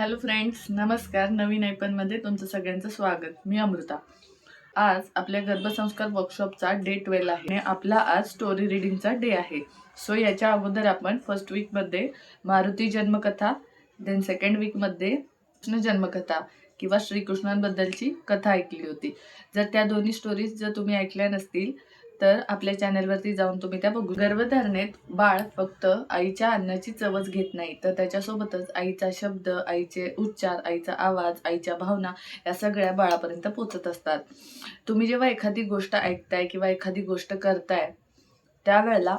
Hello friends नमस्कार. नवीन ऐपनमध्ये तुमचं सगळ्यांचं स्वागत. मी अमृता. आज आपल्या गर्भसंस्कार वर्कशॉपचा डे ट्वेल्व आहे. आणि आपला आज स्टोरी रिडिंगचा डे आहे. सो याच्या अगोदर आपण फर्स्ट वीकमध्ये मारुती जन्मकथा देन सेकंड वीकमध्ये कृष्ण जन्मकथा किंवा श्रीकृष्णांबद्दलची कथा ऐकली होती. जर त्या दोन्ही स्टोरीज जर तुम्ही ऐकल्या नसतील तर आपल्या चॅनलवरती जाऊन तुम्ही त्या बघू गर्भधारणेत बाळ फक्त आईच्या अन्नाची चवच घेत नाही तर त्याच्यासोबतच आईचा शब्द आईचे उच्चार आईचा आवाज आईच्या भावना या सगळ्या बाळापर्यंत पोचत असतात. तुम्ही जेव्हा एखादी गोष्ट ऐकताय किंवा एखादी गोष्ट करताय त्यावेळेला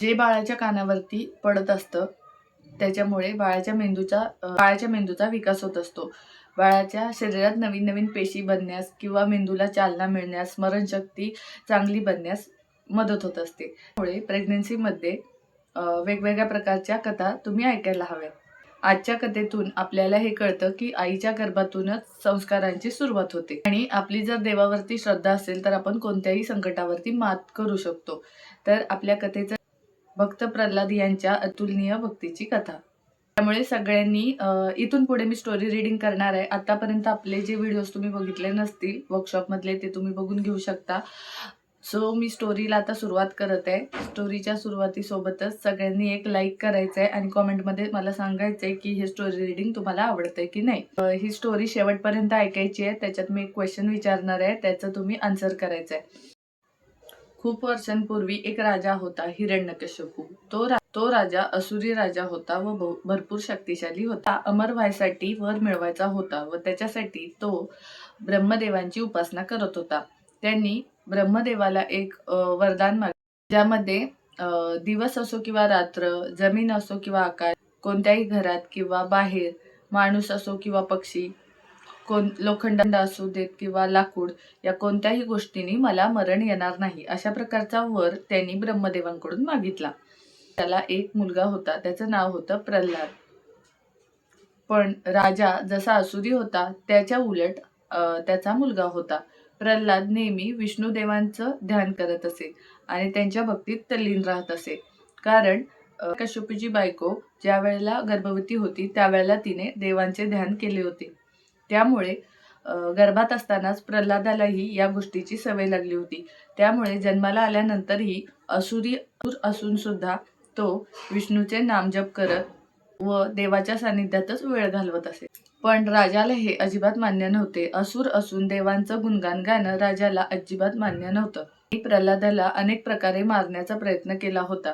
जे बाळाच्या कानावरती पडत असतं त्याच्यामुळे बाळाच्या मेंदूचा बाळाच्या मेंदूचा विकास होत असतो. बाळाच्या शरीरात नवीन नवीन पेशी बनण्यास किंवा मेंदूला चालना मिळण्यास स्मरणशक्ती चांगली बनण्यास मदत होत असते. त्यामुळे प्रेग्नन्सीमध्ये वेगवेगळ्या प्रकारच्या कथा तुम्ही ऐकायला हव्यात. आजच्या कथेतून आपल्याला हे कळतं की आईच्या गर्भातूनच संस्कारांची सुरुवात होते. आणि आपली जर देवावरती श्रद्धा असेल तर आपण कोणत्याही संकटावरती मात करू शकतो. तर आपल्या कथेचं भक्त प्रल्हाद यांच्या अतुलनीय भक्तीची कथा. त्यामुळे सगळ्यांनी इथून पुढे मी स्टोरी रिडिंग करणार आहे. आतापर्यंत आपले जे व्हिडिओज तुम्ही बघितले नसतील वर्कशॉपमधले ते तुम्ही बघून घेऊ शकता. सो मी स्टोरीला आता सुरुवात करत आहे. स्टोरीच्या सुरुवातीसोबतच सगळ्यांनी एक लाईक करायचं आहे आणि कॉमेंटमध्ये मला सांगायचं आहे की हे स्टोरी रिडिंग तुम्हाला आवडतंय की नाही. ही स्टोरी शेवटपर्यंत ऐकायची आहे. त्याच्यात मी एक क्वेश्चन विचारणार आहे. त्याचं तुम्ही आन्सर करायचं आहे खूप वर्षांपूर्वी एक राजा होता हिरण्यकश्यपू. तो रा तो राजा असुरी राजा होता व भरपूर शक्तिशाली होता. अमर व्हायसाठी वर मिळवायचा होता व त्याच्यासाठी तो ब्रह्मदेवांची उपासना करत होता. त्यांनी ब्रह्मदेवाला एक वरदान माग ज्यामध्ये दिवस असो किंवा रात्र जमीन असो किंवा आकाश कोणत्याही घरात किंवा बाहेर माणूस असो किंवा पक्षी कोण लोखंड असू देत किंवा लाकूड या कोणत्याही गोष्टीने मला मरण येणार नाही अशा प्रकारचा वर त्यांनी ब्रह्मदेवांकडून मागितला. त्याला एक मुलगा होता त्याचं नाव होतं प्रल्हाद. पण राजा जसा असुरी होता त्याच्या उलट त्याचा मुलगा होता. प्रल्हाद नेहमी विष्णुदेवांचं ध्यान करत असे आणि त्यांच्या भक्तीत तल्लीन राहत असे. कारण अं, बायको ज्या वेळेला गर्भवती होती त्यावेळेला तिने देवांचे ध्यान केले होते. त्यामुळे गर्भात असतानाच प्रल्हादालाही या गोष्टीची सवय लागली होती. त्यामुळे जन्माला आल्यानंतरही असुरी असुर असून सुद्धा तो विष्णूचे नामजप करत व देवाच्या सानिध्यातच वेळ घालवत असे. पण राजाला हे अजिबात मान्य नव्हते. असुर असून देवांचं गुणगान गाणं राजाला अजिबात मान्य नव्हतं. प्रल्हादाला अनेक प्रकारे मारण्याचा प्रयत्न केला होता.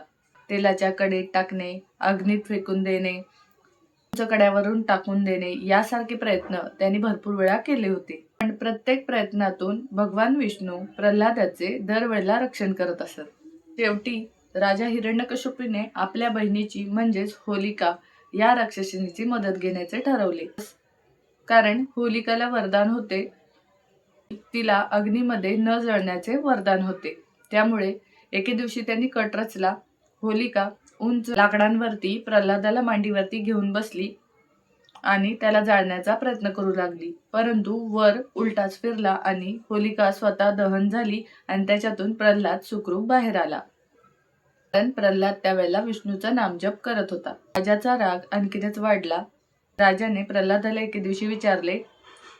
तेलाच्या कडेत टाकणे अग्नीत फेकून देणे कड्यावरून टाकून देणे यासारखे प्रयत्न त्यांनी भरपूर वेळा केले होते. पण प्रत्येक प्रयत्नातून भगवान विष्णू प्रल्हादाचे दरवेळेला रक्षण करत असत. शेवटी राजा हिरण्यकश्यपूने आपल्या बहिणीची म्हणजेच होलिका या राक्षसिनीची मदत घेण्याचे ठरवले. कारण होलिकाला वरदान होते. तिला अग्नीमध्ये न जळण्याचे वरदान होते. त्यामुळे एके दिवशी त्यांनी कट रचला. होलिका उंच लाकडांवरती प्रल्हादाला मांडीवरती घेऊन बसली आणि त्याला जाळण्याचा प्रयत्न करू लागली. परंतु वर उलटाच फिरला आणि होलिका स्वतः दहन झाली आणि त्याच्यातून प्रल्हाद सुखरूप बाहेर आला. कारण प्रल्हाद त्यावेळेला विष्णूचा नामजप करत होता. राजाचा राग आणखीनच वाढला. राजाने प्रल्हादाला एके दिवशी विचारले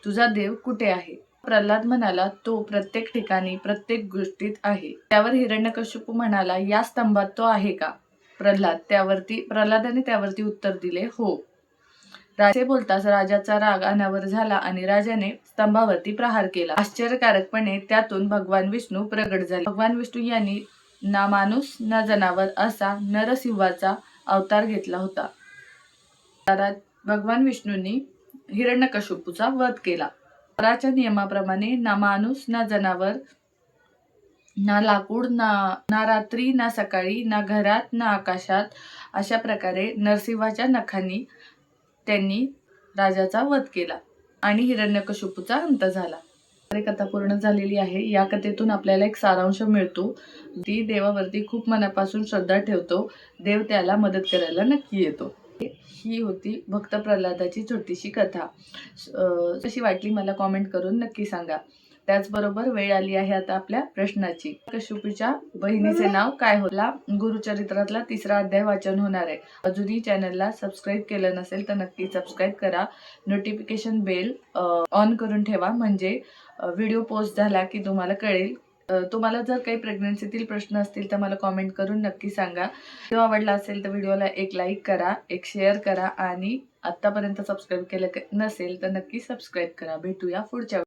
तुझा देव कुठे आहे? प्रल्हाद म्हणाला तो प्रत्येक ठिकाणी प्रत्येक गोष्टीत आहे. त्यावर हिरण्यकश्यपू म्हणाला या स्तंभात तो आहे का? प्रल्हाद त्यावरती प्रल्हादाने त्यावरती उत्तर दिले हो. राजे बोलताच राजाचा राग अनावर झाला आणि राजाने स्तंभावरती प्रहार केला. आश्चर्यकारकपणे त्यातून भगवान विष्णू प्रगट झाले. भगवान विष्णू यांनी ना माणूस ना जनावर असा नरसिंहाचा अवतार घेतला होता. भगवान विष्णूंनी हिरण्यकशुपूचा वध केला. वराच्या नियमाप्रमाणे ना माणूस ना जनावर ना लाकूड ना ना रात्री ना सकाळी ना घरात ना आकाशात अशा प्रकारे नरसिंहाच्या नखांनी त्यांनी राजाचा वध केला आणि हिरण्यकशुपूचा अंत झाला. कथा पूर्ण झालेली आहे. या कथेतून आपल्याला एक सारांश मिळतो. ती देवावरती खूप मनापासून श्रद्धा ठेवतो. देव त्याला मदत करायला नक्की येतो. ही होती भक्त प्रल्हादाची छोटीशी कथा. कशी वाटली मला कॉमेंट करून नक्की सांगा. त्याचबरोबर वेळ आली आहे आता आपल्या प्रश्नाची. कश्यपीच्या बहिणीचे नाव काय होला गुरुचरित्रातला तिसरा अध्याय वाचन होणार आहे. अजूनही चॅनलला सबस्क्राईब केलं नसेल तर नक्की सबस्क्राईब करा. नोटिफिकेशन बेल ऑन करून ठेवा. म्हणजे व्हिडिओ पोस्ट झाला की तुम्हाला कळेल. तुम्हाला जर काही प्रेग्नन्सीतील प्रश्न असतील तर मला कॉमेंट करून नक्की सांगा. व्हिडिओ आवडला असेल तर व्हिडिओला एक लाईक करा एक शेअर करा आणि आत्तापर्यंत सबस्क्राईब केलं नसेल तर नक्की सबस्क्राईब करा. भेटूया पुढच्या